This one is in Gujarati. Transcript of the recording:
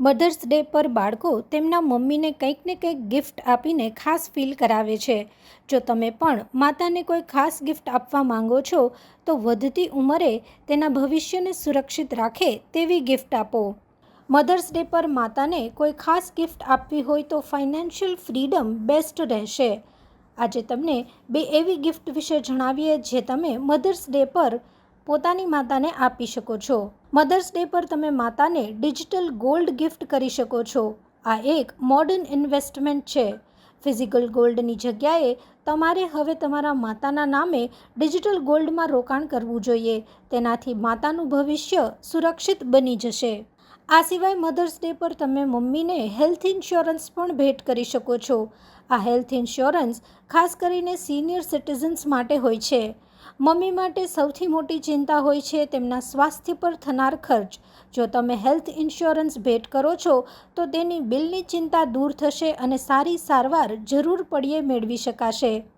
મધર્સ ડે પર બાળકો તેમના મમ્મીને કંઈક ને કંઈક ગિફ્ટ આપીને ખાસ ફીલ કરાવે છે. જો તમે પણ માતાને કોઈ ખાસ ગિફ્ટ આપવા માંગો છો, તો વધતી ઉંમરે તેના ભવિષ્યને સુરક્ષિત રાખે તેવી ગિફ્ટ આપો. મધર્સ ડે પર માતાને કોઈ ખાસ ગિફ્ટ આપવી હોય તો ફાઇનાન્શિયલ ફ્રીડમ બેસ્ટ રહેશે. આજે તમને બે એવી ગિફ્ટ વિશે જણાવીએ જે તમે મધર્સ ડે પર પોતાની માતાને આપી શકો છો. મધર્સ ડે પર તમે માતાને ડિજિટલ ગોલ્ડ ગિફ્ટ કરી શકો છો. આ એક મોડર્ન ઇન્વેસ્ટમેન્ટ છે. ફિઝિકલ ગોલ્ડની જગ્યાએ તમારે હવે તમારા માતાના નામે ડિજિટલ ગોલ્ડમાં રોકાણ કરવું જોઈએ. તેનાથી માતાનું ભવિષ્ય સુરક્ષિત બની જશે. આ સિવાય મધર્સ ડે પર તમે મમ્મીને હેલ્થ ઇન્સ્યોરન્સ પણ ભેટ કરી શકો છો. આ હેલ્થ ઇન્સ્યોરન્સ ખાસ કરીને સિનિયર સિટીઝન્સ માટે હોય છે. મમ્મી માટે સૌથી મોટી ચિંતા હોય છે તેમના સ્વાસ્થ્ય પર થનાર ખર્ચ. જો તમે હેલ્થ ઇન્સ્યોરન્સ ભેટ કરો છો, તો તેની બિલની ચિંતા દૂર થશે અને સારી સારવાર જરૂર પડીએ મેળવી શકાશે.